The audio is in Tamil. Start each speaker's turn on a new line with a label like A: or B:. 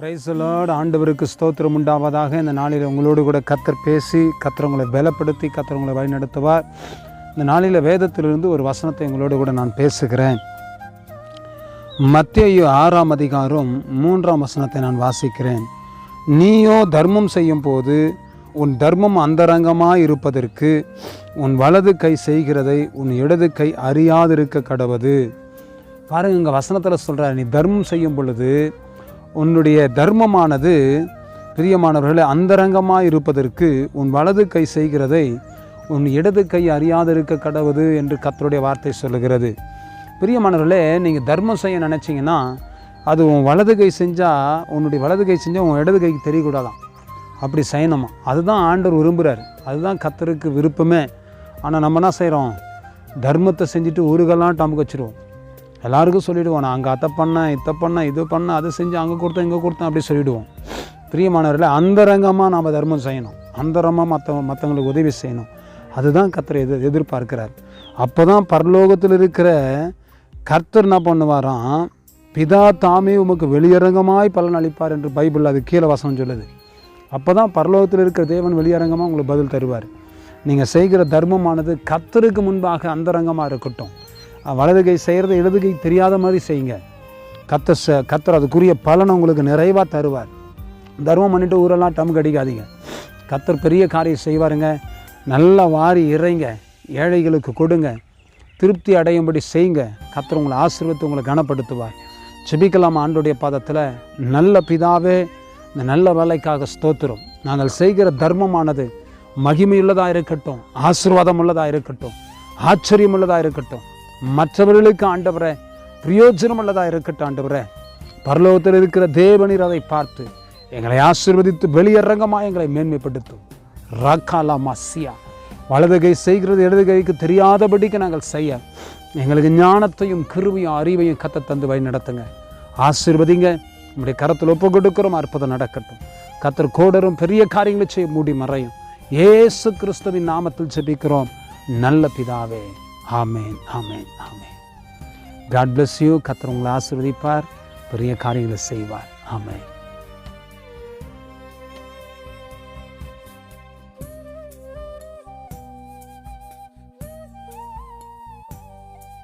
A: பிரைசலோடு ஆண்டவருக்கு ஸ்தோத்திரம் உண்டாவதாக. இந்த நாளில் உங்களோடு கூட கத்தர் பேசி கத்திரவங்களை பலப்படுத்தி கத்திரவங்களை வழிநடத்துவார். இந்த நாளில் வேதத்திலிருந்து ஒரு வசனத்தை உங்களோடு கூட நான் பேசுகிறேன். மத்திய ஆறாம் அதிகாரம் மூன்றாம் வசனத்தை நான் வாசிக்கிறேன். நீயோ தர்மம் செய்யும் போது உன் தர்மம் அந்தரங்கமாக இருப்பதற்கு உன் வலது கை செய்கிறதை உன் இடது கை அறியாதிருக்க கடவது. பாருங்க இங்கே வசனத்தில் சொல்கிறார் நீ தர்மம் செய்யும் பொழுது உன்னுடைய தர்மமானது பிரியமானவர்களே அந்தரங்கமாக இருப்பதற்கு உன் வலது கை செய்கிறதை உன் இடது கை அறியாதிருக்க கடவுது என்று கத்தருடைய வார்த்தை சொல்லுகிறது. பிரியமானவர்களே நீங்கள் தர்மம் செய்ய நினச்சிங்கன்னா அது உன் வலது கை செஞ்சால் உன்னுடைய வலது கை செஞ்சால் உன் இடது கைக்கு தெரியக்கூடாதான். அப்படி செய்யணுமா? அதுதான் ஆண்டவர் விரும்புகிறார் அதுதான் கத்தருக்கு விருப்பமே. ஆனால் நம்ம என்ன செய்கிறோம் தர்மத்தை செஞ்சுட்டு ஊருகெல்லாம் டமுக்கு வச்சுருவோம். எல்லாருக்கும் சொல்லிவிடுவோம் நான் அங்கே அதை பண்ணேன் இதை பண்ணேன் இது பண்ணேன் அதை செஞ்சு அங்கே கொடுத்தேன் இங்கே கொடுத்தேன் அப்படி சொல்லிவிடுவோம் பிரியமானவர்கள் அந்தரங்கமாக நாம் தர்மம் செய்யணும். அந்தரமாக மற்ற மற்றவங்களுக்கு உதவி செய்யணும். அதுதான் கத்தரை எதிர் எதிர்பார்க்கிறார். அப்போ தான் பரலோகத்தில் இருக்கிற கர்த்தர் என்ன பண்ணுவாராம்? பிதா தாமே உமக்கு வெளியரங்கமாய் பலன் அளிப்பார் என்று பைபிள் அது கீழே வசனம் சொல்லுது. அப்போ தான் பரலோகத்தில் இருக்கிற தேவன் வெளியரங்கமாக உங்களுக்கு பதில் தருவார். நீங்கள் செய்கிற தர்மமானது கர்த்தருக்கு முன்பாக அந்தரங்கமாக இருக்கட்டும். வலது கை செய்கிறது இடது கை தெரியாத மாதிரி செய்யுங்க. கத்த ச கத்தர் அதுக்குரிய பலனை உங்களுக்கு நிறைவாக தருவார். தர்மம் பண்ணிட்டு ஊரெல்லாம் டம் கடிக்காதீங்க கத்தர் பெரிய காரியம் செய்வாருங்க. நல்லா வாரி இறைங்க. ஏழைகளுக்கு கொடுங்க. திருப்தி அடையும்படி செய்யுங்க. கத்தர் உங்களை ஆசீர்வத்து உங்களை கனப்படுத்துவார். செபிக்கலாம் ஆண்டுடைய பாதத்தில். நல்ல பிதாவே இந்த நல்ல வேலைக்காக ஸ்தோத்திரம். நாங்கள் செய்கிற தர்மமானது மகிமையுள்ளதாக இருக்கட்டும் ஆசீர்வாதம் உள்ளதாக இருக்கட்டும் ஆச்சரியம் உள்ளதாக இருக்கட்டும். மற்றவர்களுக்கு ஆண்டவரே பிரயோஜனம் உள்ளதாக இருக்கட்டும் ஆண்டவரே. பரலோகத்தில் இருக்கிற தேவனீர் அதை பார்த்து எங்களை ஆசீர்வதித்து வெளியரங்கமாக எங்களை மேன்மைப்படுத்தும் ரக்காலா மசியா. வலது கை செய்கிறது இடது கைக்கு தெரியாதபடிக்கு நாங்கள் செய்ய. எங்களுக்கு ஞானத்தையும் கிருபையும் அறிவையும் கத்த தந்து வழி நடத்துங்க. ஆசீர்வதிங்க. நம்முடைய கரத்தில் ஒப்பு கொடுக்கிறோம் அற்புதம் நடக்கட்டும். கத்தர் கோடரும் பெரிய காரியங்களை செய்ய மூடி மறையும். ஏசு கிறிஸ்துவின் நாமத்தில் ஜெபிக்கிறோம். நல்ல பிதாவே. ஆமேன் ஆமேன் ஆமேன். காட் பிளஸ் யூ கத்தர் உங்களை ஆசீர்வதிப்பார். பெரிய காரியங்களை செய்வார். ஆமேன்.